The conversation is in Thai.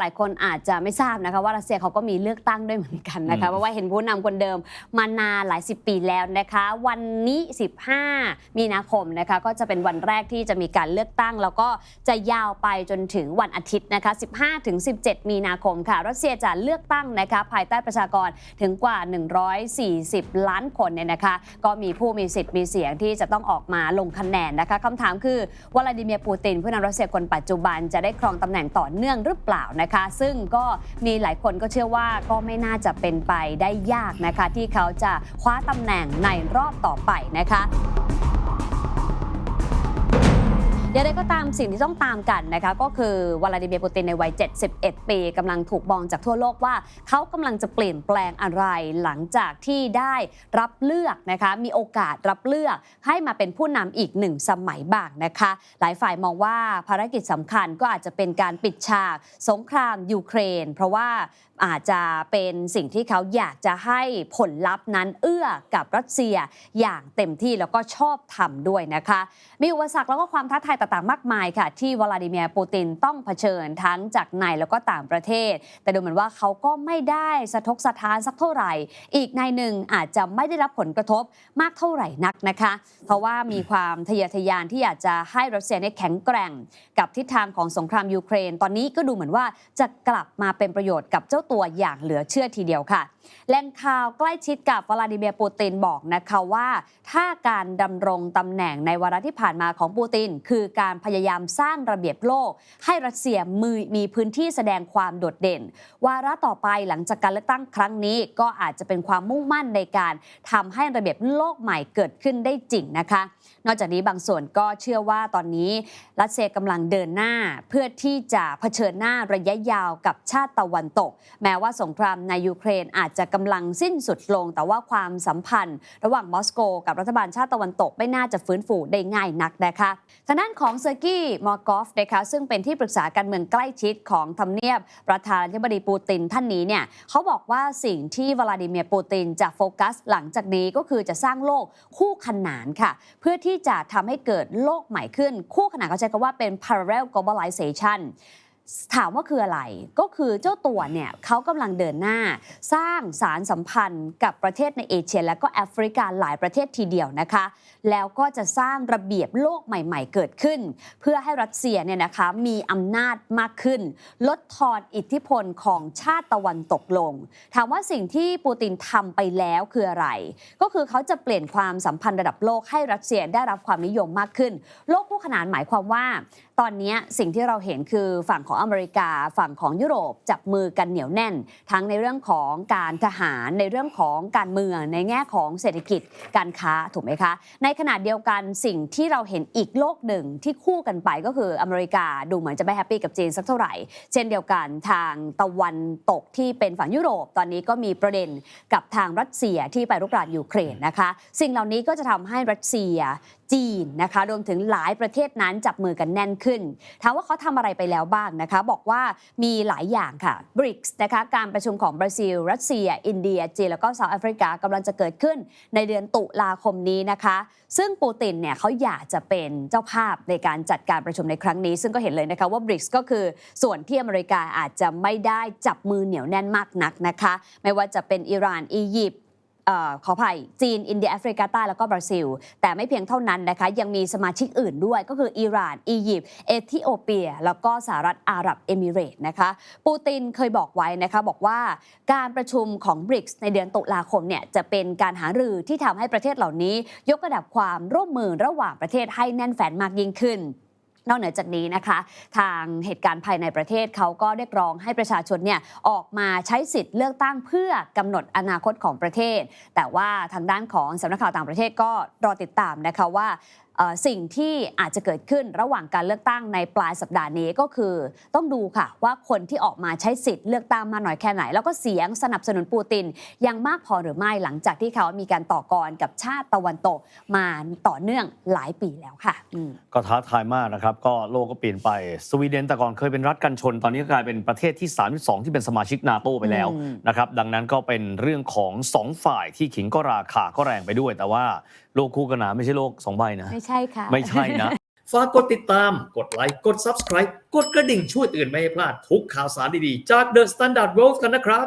หลายคนอาจจะไม่ทราบนะคะว่ารัสเซียเขาก็มีเลือกตั้งด้วยเหมือนกันนะคะอืมเพราะว่าเห็นผู้นำคนเดิมมานานหลายสิบปีแล้วนะคะ วันนี้ 15 มีนาคมนะคะก็จะเป็นวันแรกที่จะมีการเลือกตั้ง แล้วก็จะยาวไปจนถึงวันอาทิตย์นะคะ 15ถึง17 มีนาคมค่ะ รัสเซียจะเลือกตั้งนะคะภายใต้ประชากรถึงกว่า 140 ล้านคนเนี่ยนะคะ ก็มีผู้มีสิทธิ์มีเสียงที่จะต้องออกมาลงคะแนนนะคะคำถามคือวลาดิเมียร์ปูตินผู้นำรัสเซียคนปัจจุบันจะได้ครองตำแหน่งต่อเนื่องหรือเปล่านะคะซึ่งก็มีหลายคนก็เชื่อว่าก็ไม่น่าจะเป็นไปได้ยากนะคะ ที่เขาจะคว้าตำแหน่งในรอบต่อไปนะคะ อย่างไรก็ตามสิ่งที่ต้องตามกันนะคะก็คือวลาดิเมียร์ปูตินในวัย 71 ปีกำลังถูกมองจากทั่วโลกว่า เขากำลังจะเปลี่ยนแปลงอะไรหลังจากที่ได้รับเลือกนะคะมีโอกาสรับเลือกให้มาเป็นผู้นำอีกหนึ่งสมัยบ้างนะคะ หลายฝ่ายมองว่าภารกิจสำคัญก็อาจจะเป็นการปิดฉากสงครามยูเครน เพราะว่าอาจจะเป็นสิ่งที่เขาอยากจะให้ผลลัพธ์นั้นเอื้อกับรัสเซียอย่างเต็มที่แล้วก็ชอบทำด้วยนะคะ มีอุปสรรคแล้วก็ความท้าทายต่างๆ มากมายค่ะ ที่วลาดิเมียร์ปูตินต้องเผชิญทั้งจากในแล้วก็ต่างประเทศ แต่ดูเหมือนว่าเขาก็ไม่ได้สะทกสะท้านสักเท่าไหร่ อีกในหนึ่งอาจจะไม่ได้รับผลกระทบมากเท่าไหร่นักนะคะ เพราะว่ามีความทะเยอทะยานที่อยากจะให้รัสเซียเนี่ยแข็งแกร่ง กับทิศทางของสงครามยูเครน ตอนนี้ก็ดูเหมือนว่าจะกลับมาเป็นประโยชน์กับเจ้าตัวอย่างเหลือเชื่อทีเดียวค่ะแหล่งข่าวใกล้ชิดกับวลาดิเมียร์ปูตินบอกนะคะว่า ถ้าการดำรงตำแหน่งในวาระที่ผ่านมาของปูติน คือการพยายามสร้างระเบียบโลก ให้รัสเซียมือมีพื้นที่แสดงความโดดเด่น วาระต่อไปหลังจากการเลือกตั้งครั้งนี้ก็อาจจะเป็นความมุ่งมั่นในการทำให้ระเบียบโลกใหม่เกิดขึ้นได้จริงนะคะ นอกจากนี้บางส่วนก็เชื่อว่าตอนนี้รัสเซียกำลังเดินหน้าเพื่อที่จะเผชิญหน้าระยะยาวกับชาติตะวันตก แม้ว่าสงครามในยูเครนอาจจะกำลังสิ้นสุดลง แต่ว่าความสัมพันธ์ ระหว่างมอสโก กับรัฐบาลชาติตะวันตกไม่น่าจะฟื้นฟูได้ง่ายนักนะคะทางด้านของเซอร์กี้มอร์กอฟนะคะซึ่งเป็นที่ปรึกษาการเมืองใกล้ชิดของทำเนียบประธานาธิบดีปูตินท่านนี้เนี่ยเขาบอกว่าสิ่งที่วลาดิเมียร์ปูตินจะโฟกัสหลังจากนี้ก็คือจะสร้างโลกคู่ขนานค่ะ เพื่อที่จะทำให้เกิดโลกใหม่ขึ้น คู่ขนานเขาใช้คำว่าเป็น parallel globalization ถามว่าคืออะไรก็คือเจ้าตัวเนี่ยเขากำลังเดินหน้า สร้างสารสัมพันธ์กับประเทศในเอเชีย และก็แอฟริกาหลายประเทศทีเดียวนะคะ แล้วก็จะสร้างระเบียบโลกใหม่ ๆ เกิดขึ้น เพื่อให้รัสเซียเนี่ยนะคะมีอำนาจมากขึ้น ลดทอนอิทธิพลของชาติตะวันตกลง ถามว่าสิ่งที่ปูตินทำไปแล้วคืออะไร ก็คือเขาจะเปลี่ยนความสัมพันธ์ระดับโลกให้รัสเซียได้รับความนิยมมากขึ้น โลกคู่ขนานหมายความว่า ตอนนี้สิ่งที่เราเห็นคือฝั่งของอเมริกาฝั่งของยุโรปจับมือกันเหนียวแน่น ทั้งในเรื่องของการทหารในเรื่องของการเมืองในแง่ของเศรษฐกิจการค้าถูกไหมคะ ในขณะเดียวกันสิ่งที่เราเห็นอีกโลกหนึ่งที่คู่กันไปก็คืออเมริกาดูเหมือนจะไม่แฮปปี้กับจีนสักเท่าไหร่ เช่นเดียวกันทางตะวันตกที่เป็นฝั่งยุโรป ตอนนี้ก็มีประเด็นกับทางรัสเซียที่ไปรุกรานยูเครนนะคะ สิ่งเหล่านี้ก็จะทำให้รัสเซียจีนนะคะรวมถึงหลายประเทศนั้นจับมือกันแน่นขึ้นถามว่าเขาทำอะไรไปแล้วบ้างนะคะบอกว่ามีหลายอย่างค่ะ BRICS นะคะการประชุมของบราซิล รัสเซีย อินเดีย จีนแล้วก็เซาท์แอฟริกากำลังจะเกิดขึ้นในเดือนตุลาคมนี้นะคะ ซึ่งปูตินเนี่ยเขาอยากจะเป็นเจ้าภาพในการจัดการประชุมในครั้งนี้ ซึ่งก็เห็นเลยนะคะว่า BRICS ก็คือส่วนที่อเมริกาอาจจะไม่ได้จับมือเหนียวแน่นมากนักนะคะ ไม่ว่าจะเป็นอิหร่านอียิปต์ ขออภัยจีน อินเดียแอฟริกาใต้แล้วก็บราซิล แต่ไม่เพียงเท่านั้นนะคะ ยังมีสมาชิกอื่นด้วยก็คืออิหร่าน อียิปต์เอธิโอเปีย แล้วก็สหรัฐอาหรับเอมิเรต์นะคะปูตินเคยบอกไว้นะคะบอกว่าการประชุมของ BRICS ในเดือนตุลาคมเนี่ยจะเป็นการหารือที่ทำให้ประเทศเหล่านี้ ยกระดับความร่วมมือระหว่างประเทศให้แน่นแฟนมากยิ่งขึ้น นอกเหนือจากนี้นะคะ ทางเหตุการณ์ภายในประเทศเขาก็เรียกร้องให้ประชาชนเนี่ยออกมาใช้สิทธิ์เลือกตั้งเพื่อกำหนดอนาคตของประเทศ แต่ว่าทางด้านของสำนักข่าวต่างประเทศก็รอติดตามนะคะว่า สิ่งที่อาจจะเกิดขึ้นระหว่างการเลือกตั้งในปลายสัปดาห์นี้ก็คือ ต้องดูค่ะว่าคนที่ออกมาใช้สิทธิ์เลือกตั้งมากน้อยแค่ไหน แล้วก็เสียงสนับสนุนปูติน ยังมากพอหรือไม่หลังจากที่เขามีการต่อกรกับชาติตะวันตกมาต่อเนื่องหลายปีแล้วค่ะอืมก็ท้าทายมากนะครับ ก็โลกก็เปลี่ยนไป สวีเดนแต่ก่อนเคยเป็นรัฐกันชน ตอนนี้ก็กลายเป็นประเทศที่ 32 ที่เป็นสมาชิกนาโตไปแล้วอืมนะครับดังนั้นก็เป็นเรื่องของสองฝ่ายที่ขิงก็ราคาก็แรงไปด้วย แต่ว่าโลกคู่ขนานไม่ใช่โลกสองใบนะไม่ใช่ค่ะ ไม่ใช่นะ ฝากกดติดตาม กดไลค์ กด Subscribe กดกระดิ่งช่วยเตือนไม่ให้พลาดทุกข่าวสารดีๆ จาก The Standard World กันนะครับ